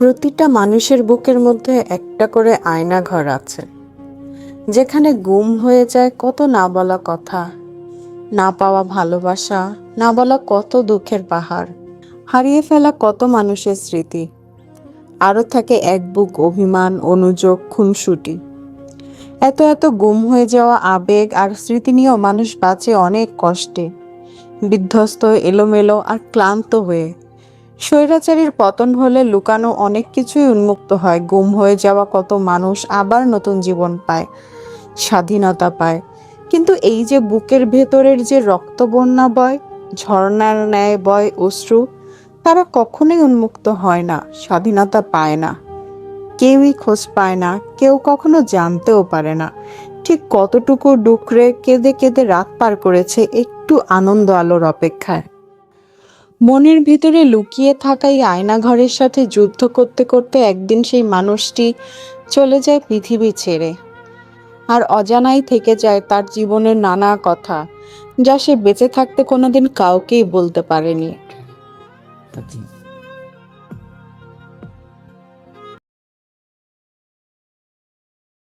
প্রতিটা মানুষের বুকের মধ্যে একটা করে আয়না ঘর আছে। যেখানে গুম হয়ে যায় কত না বলা কথা, না পাওয়া ভালোবাসা, না বলা কত দুঃখের পাহাড়, হারিয়ে ফেলা কত মানুষের স্মৃতি। আরও থাকে এক বুক অভিমান, অনুযোগ, খুনসুটি। এত এত গুম হয়ে যাওয়া আবেগ আর স্মৃতি নিয়েও মানুষ বাঁচে অনেক কষ্টে, বিধ্বস্ত, এলোমেলো আর ক্লান্ত হয়ে। স্বৈরাচারীর পতন হলে লুকানো অনেক কিছুই উন্মুক্ত হয়, গুম হয়ে যাওয়া কত মানুষ আবার নতুন জীবন পায়, স্বাধীনতা পায়। কিন্তু এই যে বুকের ভেতরের যে রক্ত বন্যা বয়, ঝর্ণার ন্যায় বয় অশ্রু, তারা কখনোই উন্মুক্ত হয় না, স্বাধীনতা পায় না। কেউই খোঁজ পায় না, কেউ কখনো জানতেও পারে না। ঠিক কতটুকু ডুকরে কেঁদে কেঁদে রাত পার করেছে একটু আনন্দ আলোর অপেক্ষায়। মনের ভিতরে লুকিয়ে থাকা এই আয়নাঘরের সাথে যুদ্ধ করতে করতে একদিন সেই মানুষটি চলে যায় পৃথিবী ছেড়ে। আর অজানাই থেকে যায় তার জীবনের নানা কথা, যা সে বেঁচে থাকতে কোনোদিন কাউকেই বলতে পারেনি।